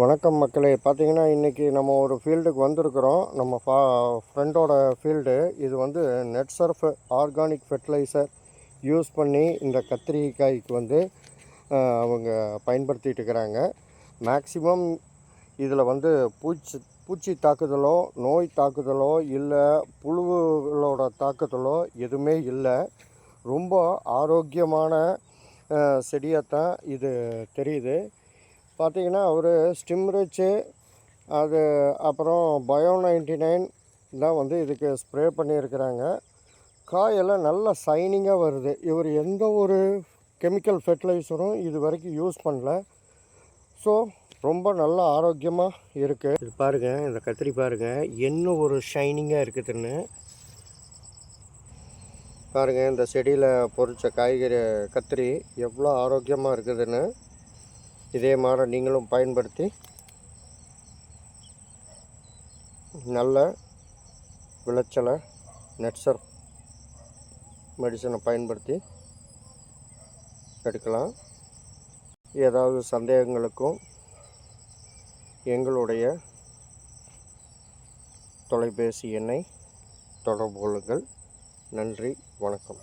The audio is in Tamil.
வணக்கம் மக்களே. பார்த்தீங்கன்னா இன்றைக்கி நம்ம ஒரு ஃபீல்டுக்கு வந்திருக்கிறோம். நம்ம ஃபா ஃப்ரெண்டோட ஃபீல்டு. இது வந்து net surf organic fertilizer use பண்ணி இந்த கத்திரிக்காய்க்கு வந்து அவங்க பயன்படுத்திட்டு இருக்கிறாங்க. மேக்சிமம் இதில் வந்து பூச்சி பூச்சி தாக்குதலோ நோய் தாக்குதலோ இல்லை புழுகளோட தாக்குதலோ எதுவுமே இல்லை. ரொம்ப ஆரோக்கியமான செடியாகத்தான் இது தெரியுது. பார்த்தீங்கன்னா அவர் ஸ்டிம்ரிச்சு அது அப்புறம் பயோ நைன்டி நைன் தான் வந்து இதுக்கு ஸ்ப்ரே பண்ணியிருக்கிறாங்க. காயெல்லாம் நல்லா சைனிங்காக வருது. இவர் எந்த ஒரு கெமிக்கல் ஃபெர்டிலைசரும் இது வரைக்கும் யூஸ் பண்ணல. ஸோ ரொம்ப நல்ல ஆரோக்கியமாக இருக்குது இது பாருங்கள் இந்த கத்திரி பாருங்கள் என்ன ஒரு ஷைனிங்காக இருக்குதுன்னு. பாருங்கள் இந்த செடியில் பொறிச்ச காய்கறி கத்திரி எவ்வளோ ஆரோக்கியமாக இருக்குதுன்னு. இதே மாதிரி நீங்களும் பயன்படுத்தி நல்ல விளைச்சலை நெட்சர் மெடிசனை பயன்படுத்தி எடுக்கலாம். ஏதாவது சந்தேகங்களுக்கும் எங்களுடைய தொலைபேசி எண்ணை தொடர்பு கொள்ளுங்கள். நன்றி வணக்கம்.